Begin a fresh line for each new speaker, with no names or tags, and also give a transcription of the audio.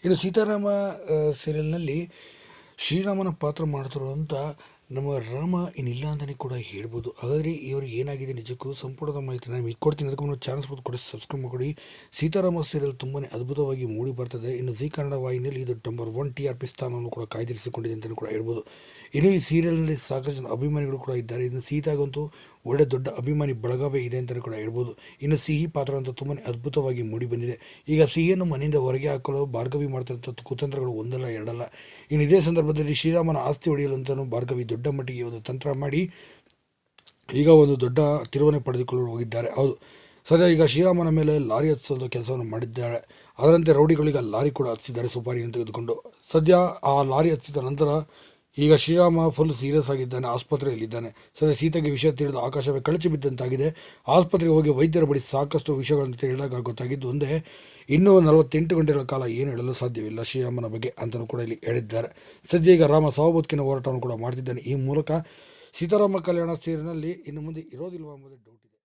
ಇನ್ನು ಸೀತಾರಾಮ ಸೀರಿಯಲ್ನಲ್ಲಿ ಶ್ರೀರಾಮನ ಪಾತ್ರ ಮಾಡ್ತಿರುವಂಥ ನಮ್ಮ ರಾಮ ಏನಿಲ್ಲ ಅಂತಲೇ ಕೂಡ ಹೇಳ್ಬೋದು. ಹಾಗಾದರೆ ಇವರು ಏನಾಗಿದೆ ನಿಜಕ್ಕೂ ಸಂಪೂರ್ಣದ ಮಾಹಿತಿ ನಾನು ಈಗ ಕೊಡ್ತೀನಿ. ಅದಕ್ಕೆ ಮುಂದೆ ಚಾನಲ್ಸ್ ಬಂದು ಕೊಡಿ ಸಬ್ಸ್ಕ್ರೈಬ್ ಮಾಡಿ ಸೀತಾರಾಮ ಸೀರಿಯಲ್ ತುಂಬಾ ಅದ್ಭುತವಾಗಿ ಮೂಡಿ ಬರ್ತದೆ. ಇನ್ನು ಜಿ ಕನ್ನಡ ವಾಹಿನಿಯಲ್ಲಿ ಇದು number one T R P ಸ್ಥಾನವನ್ನು ಕೂಡ ಕಾಯ್ದಿರಿಸಿಕೊಂಡಿದೆ ಅಂತಲೂ ಕೂಡ ಹೇಳ್ಬೋದು. ಇನ್ನು ಈ ಸೀರಿಯಲ್ನಲ್ಲಿ ಸಾಕಷ್ಟು ಜನ ಅಭಿಮಾನಿಗಳು ಕೂಡ ಇದ್ದಾರೆ. ಇದನ್ನು ಸೀತಾಗಂತೂ ಒಳ್ಳೆ ದೊಡ್ಡ ಅಭಿಮಾನಿ ಬಳಗವೇ ಇದೆ ಅಂತಲೂ ಕೂಡ ಹೇಳ್ಬೋದು. ಇನ್ನು ಸಿಹಿ ಪಾತ್ರ ಅಂತ ತುಂಬಾ ಅದ್ಭುತವಾಗಿ ಮೂಡಿ ಬಂದಿದೆ. ಈಗ ಸಿಹಿಯನ್ನು ಮನೆಯಿಂದ ಹೊರಗೆ ಹಾಕಲು ಭಾರ್ಗವಿ ಮಾಡ್ತಿರೋಂಥ ಕುತಂತ್ರಗಳು ಒಂದಲ್ಲ ಎರಡಲ್ಲ. ಇನ್ನು ಇದೇ ಸಂದರ್ಭದಲ್ಲಿ ಶ್ರೀರಾಮನ ಆಸ್ತಿ ಹೊಡೆಯಲು ಅಂತಲೂ ಭಾರ್ಗವಿ ದೊಡ್ಡ ಮಟ್ಟಿಗೆ ಒಂದು ತಂತ್ರ ಮಾಡಿ ಈಗ ಒಂದು ದೊಡ್ಡ ತಿರುವನೆ ಪಡೆದುಕೊಳ್ಳಲು ಹೋಗಿದ್ದಾರೆ. ಹೌದು. ಸದ್ಯ ಈಗ ಶ್ರೀರಾಮನ ಮೇಲೆ ಲಾರಿ ಹತ್ತಿಸೋದು ಕೆಲಸವನ್ನು ಮಾಡಿದ್ದಾರೆ. ಅದರಂತೆ ರೌಡಿಗಳಿಗೆ ಲಾರಿ ಕೂಡ ಹತ್ತಿಸಿದ್ದಾರೆ ಸುಪಾರಿಯನ್ನು ತೆಗೆದುಕೊಂಡು. ಸದ್ಯ ಆ ಲಾರಿ ಹತ್ತಿಸಿದ ನಂತರ ಈಗ ಶ್ರೀರಾಮ ಫುಲ್ ಸೀರಿಯಸ್ ಆಗಿದ್ದಾನೆ, ಆಸ್ಪತ್ರೆಯಲ್ಲಿದ್ದಾನೆ. ಸರಿ ಸೀತೆಗೆ ವಿಷಯ ತಿಳಿದು ಆಕಾಶವೇ ಕಳಚಿ ಬಿದ್ದಂತಾಗಿದೆ. ಆಸ್ಪತ್ರೆಗೆ ಹೋಗಿ ವೈದ್ಯರ ಬಳಿ ಸಾಕಷ್ಟು ವಿಷಯಗಳನ್ನು ತಿಳಿದಾಗ ಗೊತ್ತಾಗಿದ್ದು, ಒಂದೇ, ಇನ್ನೂ ನಲವತ್ತೆಂಟು ಗಂಟೆಗಳ ಕಾಲ ಏನು ಹೇಳಲು ಸಾಧ್ಯವಿಲ್ಲ ಶ್ರೀರಾಮನ ಬಗ್ಗೆ ಅಂತಲೂ ಕೂಡ ಇಲ್ಲಿ ಹೇಳಿದ್ದಾರೆ. ಸದ್ಯ ಈಗ ರಾಮ ಸಾವು ಹೋರಾಟವನ್ನು ಕೂಡ ಮಾಡ್ತಿದ್ದಾನೆ. ಈ ಮೂಲಕ ಸೀತಾರಾಮ ಕಲ್ಯಾಣ ಸೀರಿನಲ್ಲಿ ಇನ್ನು ಮುಂದೆ ಇರೋದಿಲ್ವಾ ಎಂಬುದೇ ಡೌಟ್